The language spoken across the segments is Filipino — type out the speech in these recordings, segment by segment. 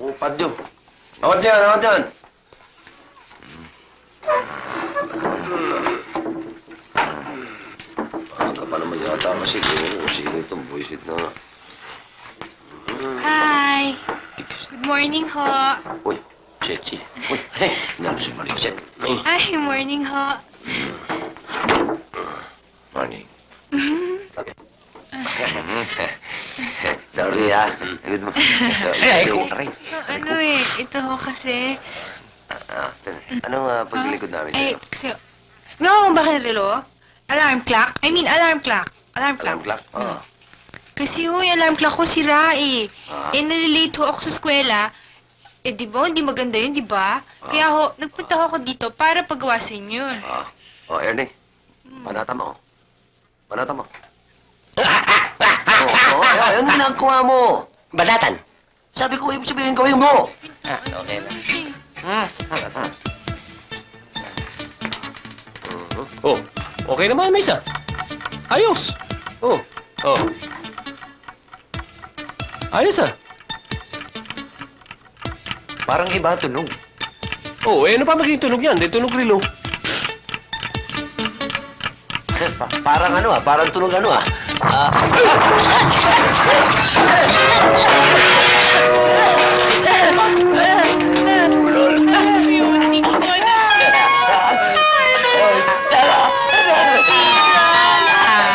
Upad yun. Awat dyan, awat dyan. Aga pa naman yata masiguro. Sino itong buisit na... Hi! Good morning ho! Uy, Chechi. Uy, hey, nalang si Mariset. Ay, Ay, morning ho! morning. Sorry ah. Good morning. Sorry. Ay, ko. Aray. No, ano eh, ito ho kasi... Ah, Anong uh, paglilikod namin Ay, sa'yo? kasi... No, bakit nalilo? Alarm clock? I mean, alarm clock. Alarm clock. Alarm clock? Oo. Kasi ho, yung alarm clock ko sira eh. Ah. Eh, nalilate ho ako sa eskwela. Eh, di ba? Hindi maganda yun, di ba? Kaya ho, nagpunta ho ako dito para pagawasin yun. Ah. Oh, Ernie. Panata mo. Panata mo. Oh, oh, ayun ginagawa mo. Banatan. Sabi ko, ibig sabihin gawin mo. Ah, okay na. Ah, ah, ah. Oh, okay naman, Misa. Ayos. Oh, oh. Ayos ah. Parang iba tunog. Oh, eh ano pa magiging tunog yan? Di tunog rilo. Pa- parang ano ah, parang tunog ano ah. Ah,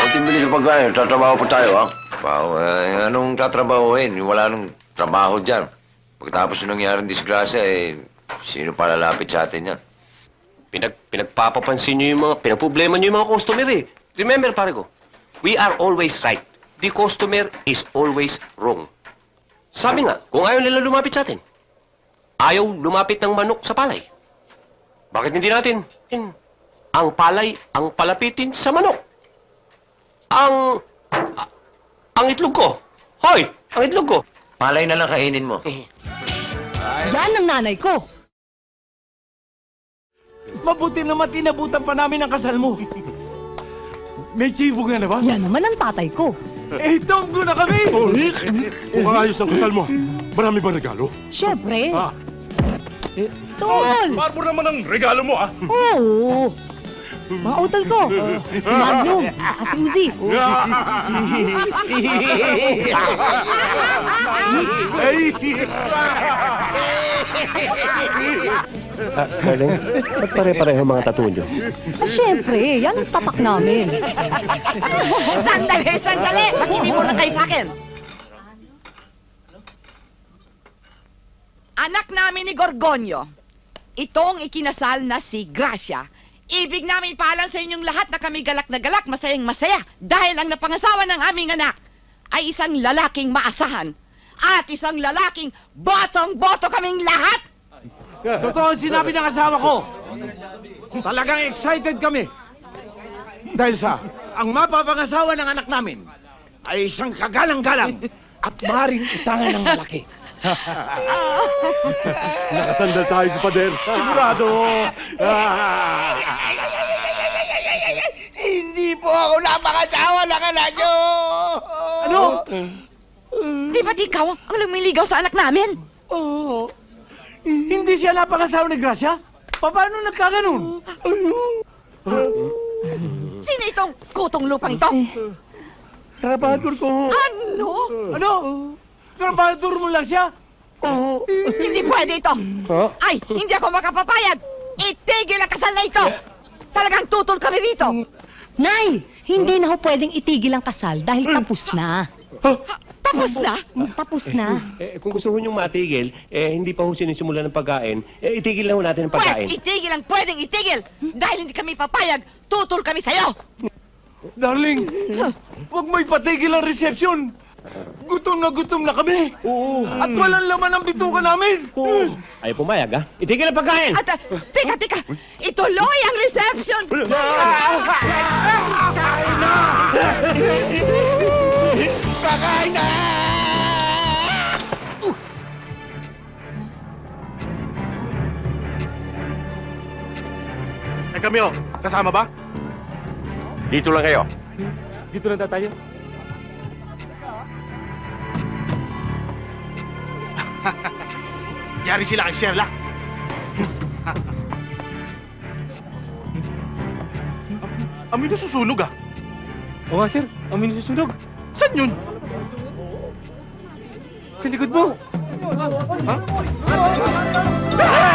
Kunting bilis sa pagkain, tatrabaho pa tayo, ha? Wow, eh, anong tatrabahoin? Wala nang trabaho dyan. Pagkatapos ng nangyaring disgrasya, eh, sino pa lalapit sa atin yan? Pinag, pinagpapapansin nyo yung mga, pinagproblema nyo yung mga customer eh. Remember, pare ko, we are always right. The customer is always wrong. Sabi nga, kung ayaw nila lumapit sa atin, ayaw lumapit ng manok sa palay. Bakit hindi natin? In, ang palay ang palapitin sa manok. Ang, a- ang itlog ko. Hoy, ang itlog ko. Malay na lang kainin mo. Yan ang nanay ko. Mabuti naman tinabutan pa namin ang kasal mo. May chibo ka na ba? Yan naman ang tatay ko. Eh, tonggo na kami! Kung ayos ang kasal mo, marami ba regalo? Siyempre. Ah. Tol! Marmor naman ang regalo mo, ah! Oo. Mga utol ko. Si Magnum. ah, Si Uzi. Ay! Darling, ba't pare-pareho mga tattoo nyo? Ah, siyempre. Yan ang tatak namin. Sandali, sandali! Ba't hindi mo na kayo sa akin? Anak namin ni Gorgonio, itong ikinasal na si Gracia. Ibig namin ipaalam sa inyong lahat na kami galak na galak, masayang masaya, dahil ang napangasawa ng aming anak ay isang lalaking maasahan at isang lalaking botong-boto kaming lahat. Totoo ang sinabi ng asawa ko. Talagang excited kami. Dahil sa, ang mapapangasawa ng anak namin ay isang kagalang-galang at maring utangan ng malaki. Nakasandal tayo sa pader. Sigurado! Hindi po ako napangasawa ng anak nyo! Ano? Di ba't ikaw ang lumiligaw sa anak namin? Oo. Hindi siya napangasawa ni Gracia? Paano nagkaganon? Sino itong kutong lupang ito? Trabador ko. Ano? Ano? Trabador mo lang siya? Oo. Hindi pwede ito. Ay, hindi ako makapapayag. Itigil ang kasal na ito. Talagang tutol kami rito. Nay! Hindi na ho pwedeng itigil ang kasal dahil tapos na. Tapos na. Tapos na. Eh, kung gusto ho niyong matigil, eh, hindi pa ho sinisimula ng pagkain, eh, itigil na ho natin ang Pwes, pagkain. itigil ang pwedeng itigil. Dahil hindi kami papayag, tutol kami sa'yo. Darling, huwag mo ipatigil ang resepsyon. Gutom na gutom na kami. Oo. At walang laman ang bituka namin. Ay, pumayag, ha? Itigil ang pagkain! At, uh, teka, teka. Ituloy ang reception. Pakain na! Uh! Eh kami kasama ba? Dito lang kayo. Dito lang tayo. Yari sila kay Sherlock. Amin na susunog ah. Oo nga, sir. Amin na susunog. Saan yun? sa likod mo! Ha?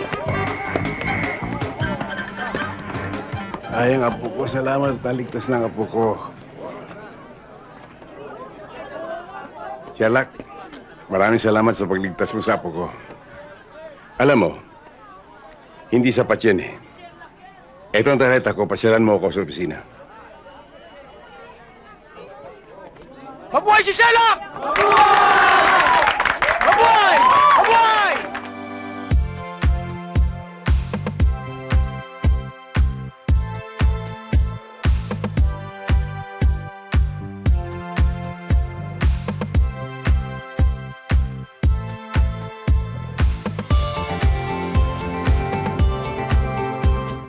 Ay, ang apo ko. Salamat. Taligtas ng apo ko. Sherlock, maraming salamat sa pagligtas mo sa apo ko. Alam mo, hindi sapat yan eh. Ito ang tarjeta ko. Pasyalan mo ako sa opisina. Mabuhay si Sherlock! Mabuhay! Mabuhay!